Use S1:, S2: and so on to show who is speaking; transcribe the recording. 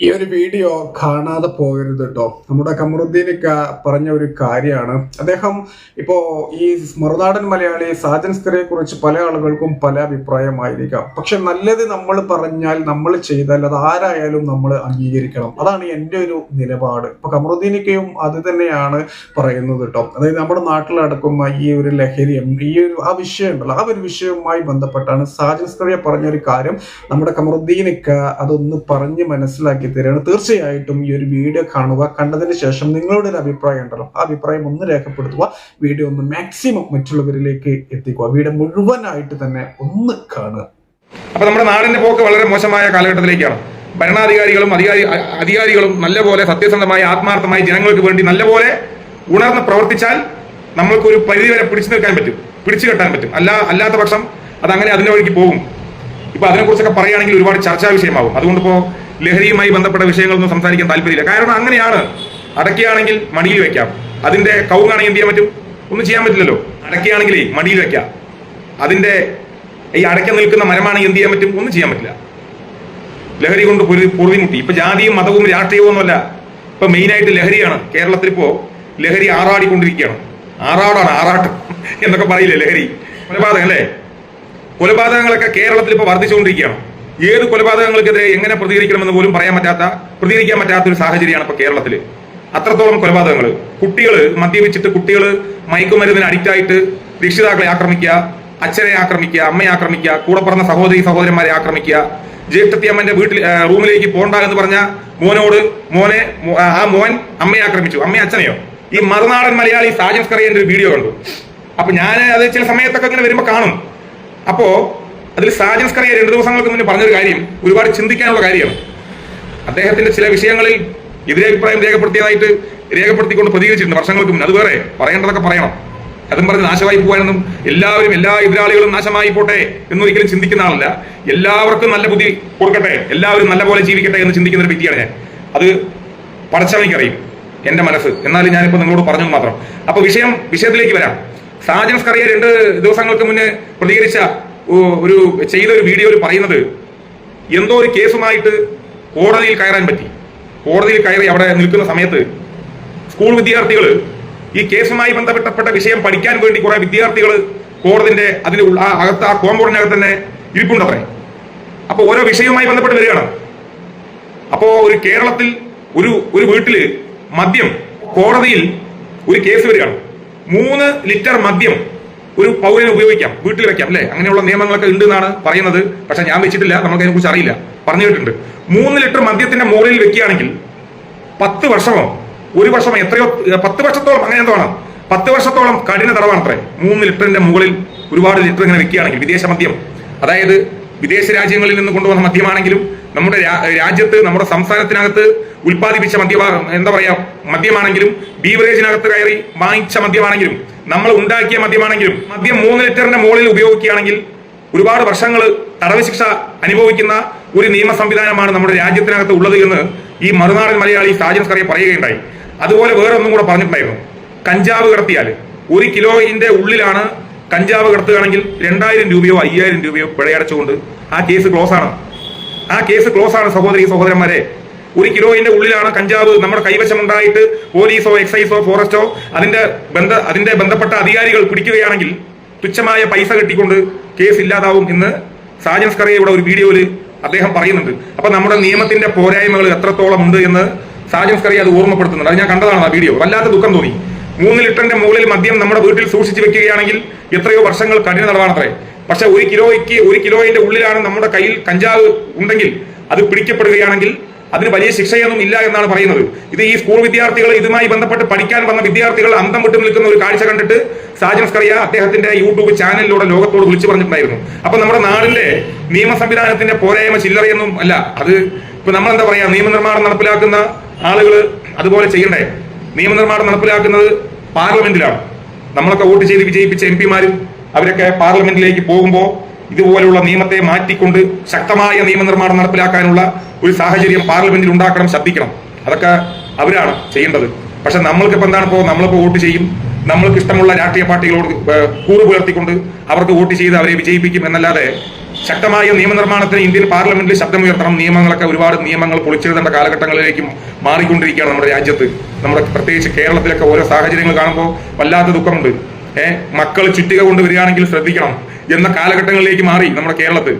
S1: ഈ ഒരു വീഡിയോ കാണാതെ പോകരുത് കേട്ടോ നമ്മുടെ കമറുദ്ദീനിക്ക പറഞ്ഞ ഒരു കാര്യമാണ്. അദ്ദേഹം ഇപ്പോ ഈ മറുനാടൻ മലയാളി സാജൻ സ്കറിയെ കുറിച്ച് പല ആളുകൾക്കും പല അഭിപ്രായമായിരിക്കാം. പക്ഷെ നല്ലത് നമ്മൾ പറഞ്ഞാൽ നമ്മൾ ചെയ്താൽ അത് ആരായാലും നമ്മൾ അംഗീകരിക്കണം. അതാണ് എന്റെ ഒരു നിലപാട്. ഇപ്പൊ കമറുദ്ദീനിക്കയും അത് തന്നെയാണ് പറയുന്നത് കേട്ടോ അതായത് നമ്മുടെ നാട്ടിലടക്കുന്ന ഈ ഒരു ലഹരിയും ഈ ഒരു ആ വിഷയം ഉണ്ടല്ലോ ആ ഒരു വിഷയവുമായി ബന്ധപ്പെട്ടാണ് സാജൻ സ്കറിയ പറഞ്ഞൊരു കാര്യം നമ്മുടെ കമറുദ്ദീനിക്ക അതൊന്ന് പറഞ്ഞ് മനസ്സിലാക്കി തരികയാണ്. തീർച്ചയായിട്ടും ഈ ഒരു വീഡിയോ കാണുക. കണ്ടതിന് ശേഷം നിങ്ങളുടെ ഒരു അഭിപ്രായം ഉണ്ടല്ലോ ആ അഭിപ്രായം ഒന്ന് രേഖപ്പെടുത്തുക. വീഡിയോ ഒന്ന് മാക്സിമം മറ്റുള്ളവരിലേക്ക് എത്തിക്കുക. വീഡിയോ മുഴുവനായിട്ട് തന്നെ ഒന്ന് കാണുക.
S2: അപ്പൊ നമ്മുടെ നാടിന്റെ പോക്ക് വളരെ മോശമായ കാലഘട്ടത്തിലേക്കാണ്. ഭരണാധികാരികളും അധികാരി അധികാരികളും നല്ലപോലെ സത്യസന്ധമായി ആത്മാർത്ഥമായി ജനങ്ങൾക്ക് വേണ്ടി നല്ലപോലെ ഉണർന്ന് പ്രവർത്തിച്ചാൽ നമ്മൾക്കൊരു പരിധി വരെ പിടിച്ചു നിൽക്കാൻ പറ്റും. പിടിച്ചു കെട്ടാൻ പറ്റും. അല്ല അല്ലാത്ത പക്ഷം അത് അങ്ങനെ അതിന്റെ വഴിക്ക് പോകും. ഇപ്പൊ അതിനെക്കുറിച്ചൊക്കെ പറയുകയാണെങ്കിൽ ഒരുപാട് ചർച്ചാ വിഷയമാവും അതുകൊണ്ട് ഇപ്പോ ലഹരിയുമായി ബന്ധപ്പെട്ട വിഷയങ്ങളൊന്നും സംസാരിക്കാൻ താല്പര്യമില്ല. കാരണം അങ്ങനെയാണ്. അടക്കുകയാണെങ്കിൽ മടിയിൽ വെക്കാം. അതിന്റെ കൗങ്ങാണെങ്കിൽ എന്ത് ചെയ്യാൻ പറ്റും? ഒന്നും ചെയ്യാൻ പറ്റില്ലല്ലോ. അടയ്ക്കുകയാണെങ്കിലേ മടിയിൽ വെക്കാം. അതിന്റെ ഈ അടയ്ക്ക നിൽക്കുന്ന മരമാണെങ്കിൽ എന്ത് ചെയ്യാൻ പറ്റും? ഒന്നും ചെയ്യാൻ പറ്റില്ല. ലഹരി കൊണ്ട് പൊരു പൊറുതിമുട്ടി. ഇപ്പൊ ജാതിയും മതവും രാഷ്ട്രീയവും ഒന്നുമല്ല. ഇപ്പൊ മെയിനായിട്ട് ലഹരിയാണ്. കേരളത്തിൽ ഇപ്പോ ലഹരി ആറാടിക്കൊണ്ടിരിക്കുകയാണ്. ആറാടാണ് ആറാട്ട് എന്നൊക്കെ പറയില്ലേ ലഹരി? കൊലപാതകം അല്ലേ? കൊലപാതകങ്ങളൊക്കെ കേരളത്തിൽ ഇപ്പൊ വർദ്ധിച്ചുകൊണ്ടിരിക്കുകയാണ്. ഏത് കൊലപാതകങ്ങൾക്കെതിരെ എങ്ങനെ പ്രതികരിക്കണമെന്ന് പോലും പറയാൻ പറ്റാത്ത പ്രതികരിക്കാൻ പറ്റാത്ത ഒരു സാഹചര്യമാണ് ഇപ്പൊ കേരളത്തിൽ. അത്രത്തോളം കൊലപാതകങ്ങൾ കുട്ടികൾ മദ്യപിച്ചിട്ട് കുട്ടികൾ മയക്കുമരുന്നിന് അഡിക്റ്റ് ആയിട്ട് രക്ഷിതാക്കളെ ആക്രമിക്കുക അച്ഛനെ ആക്രമിക്കുക അമ്മയെ ആക്രമിക്കുക കൂടെ പറഞ്ഞ സഹോദരി സഹോദരന്മാരെ ആക്രമിക്കുക. ജ്യേഷ്ഠത്തിയമ്മന്റെ വീട്ടിൽ റൂമിലേക്ക് പോണ്ട എന്ന് പറഞ്ഞ മോനോട് മോനെ ആ മോൻ അമ്മയെ ആക്രമിച്ചു. അമ്മയെ അച്ഛനെയോ? ഈ മറുനാടൻ മലയാളി സാജൻ സ്കറിയന്റെ ഒരു വീഡിയോ കണ്ടു. അപ്പൊ ഞാൻ അത് ചില സമയത്തൊക്കെ ഇങ്ങനെ വരുമ്പോ കാണും. അപ്പോ അതിൽ സാജൻസ്കറിയ രണ്ടു ദിവസങ്ങൾക്ക് മുന്നേ പറഞ്ഞൊരു കാര്യം ഒരുപാട് ചിന്തിക്കാനുള്ള കാര്യമാണ് അദ്ദേഹത്തിന്റെ ചില വിഷയങ്ങളിൽ എതിരഭിപ്രായം രേഖപ്പെടുത്തിയതായിട്ട് രേഖപ്പെടുത്തിക്കൊണ്ട് പ്രതികരിച്ചിട്ടുണ്ട് വർഷങ്ങൾക്ക് മുന്നേ. അത് വേറെ പറയേണ്ടതൊക്കെ പറയണം. അതും പറഞ്ഞ് നാശമായി പോകാനൊന്നും എല്ലാവരും എല്ലാ എതിരാളികളും നാശമായി പോട്ടെ എന്നൊരിക്കലും ചിന്തിക്കുന്ന ആളല്ല. എല്ലാവർക്കും നല്ല ബുദ്ധി കൊടുക്കട്ടെ എല്ലാവരും നല്ല പോലെ ജീവിക്കട്ടെ എന്ന് ചിന്തിക്കുന്ന ഒരു വ്യക്തിയാണ് ഞാൻ. അത് പടച്ചവനിക്കറിയും എന്റെ മനസ്സ്. എന്നാലും ഞാനിപ്പോ നിങ്ങളോട് പറഞ്ഞു മാത്രം. അപ്പൊ വിഷയം വിഷയത്തിലേക്ക് വരാം. സാജൻസ് കറിയ രണ്ട് ദിവസങ്ങൾക്ക് മുന്നേ പ്രതികരിച്ച ഒരു ചെയ്ത ഒരു വീഡിയോയിൽ പറയുന്നത് എന്തോ ഒരു കേസുമായിട്ട് കോടതിയിൽ കയറാൻ പറ്റി. കോടതിയിൽ കയറി അവിടെ നിൽക്കുന്ന സമയത്ത് സ്കൂൾ വിദ്യാർത്ഥികൾ ഈ കേസുമായി ബന്ധപ്പെട്ടപ്പെട്ട വിഷയം പഠിക്കാൻ വേണ്ടി കുറെ വിദ്യാർത്ഥികൾ കോടതിന്റെ അതിന് ഉള്ള- ആ അകത്ത് ആ കോമ്പൗണ്ടിനകത്ത് തന്നെ ഇരിപ്പുണ്ടത്രേ അപ്പൊ ഓരോ വിഷയവുമായി ബന്ധപ്പെട്ട് വരികയാണ്. അപ്പോ ഒരു കേരളത്തിൽ ഒരു ഒരു വീട്ടിൽ മദ്യം കോടതിയിൽ ഒരു കേസ് വരികയാണ്. മൂന്ന് ലിറ്റർ മദ്യം ഒരു പൗരന് ഉപയോഗിക്കാം വീട്ടിൽ വെക്കാം അല്ലെ? അങ്ങനെയുള്ള നിയമങ്ങളൊക്കെ ഉണ്ട് എന്നാണ് പറയുന്നത്. പക്ഷെ ഞാൻ വെച്ചിട്ടില്ല നമുക്ക് അതിനെ കുറിച്ച് അറിയില്ല. പറഞ്ഞു കേട്ടിട്ടുണ്ട്. മൂന്ന് ലിറ്റർ മദ്യത്തിന്റെ മുകളിൽ വെക്കുകയാണെങ്കിൽ പത്ത് വർഷമോ ഒരു വർഷമോ എത്രയോ പത്ത് വർഷത്തോളം അങ്ങനെ എന്തോ പത്ത് വർഷത്തോളം കഠിന തടവാണ് അത്രേ മൂന്ന് ലിറ്ററിന്റെ മുകളിൽ ഒരുപാട് ലിറ്റർ ഇങ്ങനെ വെക്കുകയാണെങ്കിൽ വിദേശ മദ്യം അതായത് വിദേശ രാജ്യങ്ങളിൽ നിന്ന് കൊണ്ടുവന്ന മദ്യമാണെങ്കിലും നമ്മുടെ രാജ്യത്ത് നമ്മുടെ സംസ്ഥാനത്തിനകത്ത് ഉൽപ്പാദിപ്പിച്ച മദ്യ എന്താ പറയാ മദ്യമാണെങ്കിലും ബീവറേജിനകത്ത് കയറി വാങ്ങിച്ച മദ്യമാണെങ്കിലും നമ്മൾ ഉണ്ടാക്കിയ മദ്യമാണെങ്കിലും മദ്യം മൂന്ന് ലിറ്ററിന്റെ മുകളിൽ ഉപയോഗിക്കുകയാണെങ്കിൽ ഒരുപാട് വർഷങ്ങൾ തടവ് ശിക്ഷ അനുഭവിക്കുന്ന ഒരു നിയമ സംവിധാനമാണ് നമ്മുടെ രാജ്യത്തിനകത്ത് ഉള്ളത് എന്ന് ഈ മറുനാടൻ മലയാളി സാജൻ സ്കറിയ പറയുകയുണ്ടായി. അതുപോലെ വേറെ ഒന്നും കൂടെ പറഞ്ഞിട്ടുണ്ടായിരുന്നു. കഞ്ചാവ് കടത്തിയാൽ ഒരു കിലോയിന്റെ ഉള്ളിലാണ് കഞ്ചാവ് കടത്തുകയാണെങ്കിൽ രണ്ടായിരം രൂപയോ അയ്യായിരം രൂപയോ പിഴയടച്ചുകൊണ്ട് ആ കേസ് ക്ലോസ് ആണ് ആ കേസ് ക്ലോസ് ആണ് സഹോദരി സഹോദരന്മാരെ. ഒരു കിലോയിന്റെ ഉള്ളിലാണ് കഞ്ചാവ് നമ്മുടെ കൈവശമുണ്ടായിട്ട് പോലീസോ എക്സൈസോ ഫോറസ്റ്റോ അതിന്റെ ബന്ധ അതിന്റെ ബന്ധപ്പെട്ട അധികാരികൾ പിടിക്കുകയാണെങ്കിൽ തുച്ഛമായ പൈസ കെട്ടിക്കൊണ്ട് കേസ് ഇല്ലാതാവും എന്ന് സാജൻ ഇവിടെ ഒരു വീഡിയോയിൽ അദ്ദേഹം പറയുന്നുണ്ട്. അപ്പൊ നമ്മുടെ നിയമത്തിന്റെ പോരായ്മകൾ എത്രത്തോളം ഉണ്ട് എന്ന് സാജൻ സ്കറിയ അത് ഓർമ്മപ്പെടുത്തുന്നുണ്ട്. അത് ഞാൻ കണ്ടതാണ് ആ വീഡിയോ. വല്ലാത്ത ദുഃഖം തോന്നി. മൂന്ന് ലിറ്ററിന്റെ മുകളിൽ മദ്യം നമ്മുടെ വീട്ടിൽ സൂക്ഷിച്ചു വെക്കുകയാണെങ്കിൽ എത്രയോ വർഷങ്ങൾ കഠിന തടവാണത്രേ പക്ഷെ ഒരു കിലോയ്ക്ക് ഒരു കിലോയിന്റെ ഉള്ളിലാണ് നമ്മുടെ കയ്യിൽ കഞ്ചാവ് ഉണ്ടെങ്കിൽ അത് പിടിക്കപ്പെടുകയാണെങ്കിൽ അതിന് വലിയ ശിക്ഷയൊന്നും ഇല്ല എന്നാണ് പറയുന്നത്. ഇത് ഈ സ്കൂൾ വിദ്യാർത്ഥികൾ ഇതുമായി ബന്ധപ്പെട്ട് പഠിക്കാൻ വന്ന വിദ്യാർത്ഥികൾ അന്തം വിട്ടു നിൽക്കുന്ന ഒരു കാഴ്ച കണ്ടിട്ട് സാജൻ സ്കറിയ അദ്ദേഹത്തിന്റെ യൂട്യൂബ് ചാനലിലൂടെ ലോകത്തോട് വിളിച്ചു പറഞ്ഞിട്ടുണ്ടായിരുന്നു. അപ്പൊ നമ്മുടെ നാടിന്റെ നിയമ സംവിധാനത്തിന്റെ പോരായ്മ ചില്ലറയൊന്നും അല്ല. അത് ഇപ്പൊ നമ്മൾ എന്താ പറയാ? നിയമനിർമ്മാണം നടപ്പിലാക്കുന്ന ആളുകൾ അതുപോലെ ചെയ്യണ്ടേ? നിയമനിർമ്മാണം നടപ്പിലാക്കുന്നത് പാർലമെന്റിലാണ്. നമ്മളൊക്കെ വോട്ട് ചെയ്ത് വിജയിപ്പിച്ച എം പിമാരും അവരൊക്കെ പാർലമെന്റിലേക്ക് പോകുമ്പോൾ ഇതുപോലെയുള്ള നിയമത്തെ മാറ്റിക്കൊണ്ട് ശക്തമായ നിയമനിർമ്മാണം നടപ്പിലാക്കാനുള്ള ഒരു സാഹചര്യം പാർലമെന്റിൽ ഉണ്ടാക്കണം ശ്രദ്ധിക്കണം അതൊക്കെ അവരാണ് ചെയ്യേണ്ടത്. പക്ഷെ നമ്മൾക്കിപ്പോൾ എന്താണ് ഇപ്പോൾ നമ്മളിപ്പോൾ വോട്ട് ചെയ്യും? നമ്മൾക്ക് ഇഷ്ടമുള്ള രാഷ്ട്രീയ പാർട്ടികളോട് കൂറ് പുലർത്തിക്കൊണ്ട് അവർക്ക് വോട്ട് ചെയ്ത് അവരെ വിജയിപ്പിക്കും എന്നല്ലാതെ ശക്തമായ നിയമനിർമ്മാണത്തിന് ഇന്ത്യൻ പാർലമെന്റിൽ ശബ്ദമുയർത്തണം. നിയമങ്ങളൊക്കെ ഒരുപാട് നിയമങ്ങൾ പൊളിച്ചെഴുതേണ്ട കാലഘട്ടങ്ങളിലേക്കും മാറിക്കൊണ്ടിരിക്കുകയാണ് നമ്മുടെ രാജ്യത്ത്. നമ്മുടെ പ്രത്യേകിച്ച് കേരളത്തിലൊക്കെ ഓരോ സാഹചര്യങ്ങൾ കാണുമ്പോൾ വല്ലാത്ത ദുഃഖമുണ്ട്. ഏഹ് മക്കൾ ചുറ്റിക കൊണ്ടുവരികയാണെങ്കിൽ ശ്രദ്ധിക്കണം എന്ന കാലഘട്ടങ്ങളിലേക്ക് മാറി നമ്മുടെ കേരളത്തിൽ.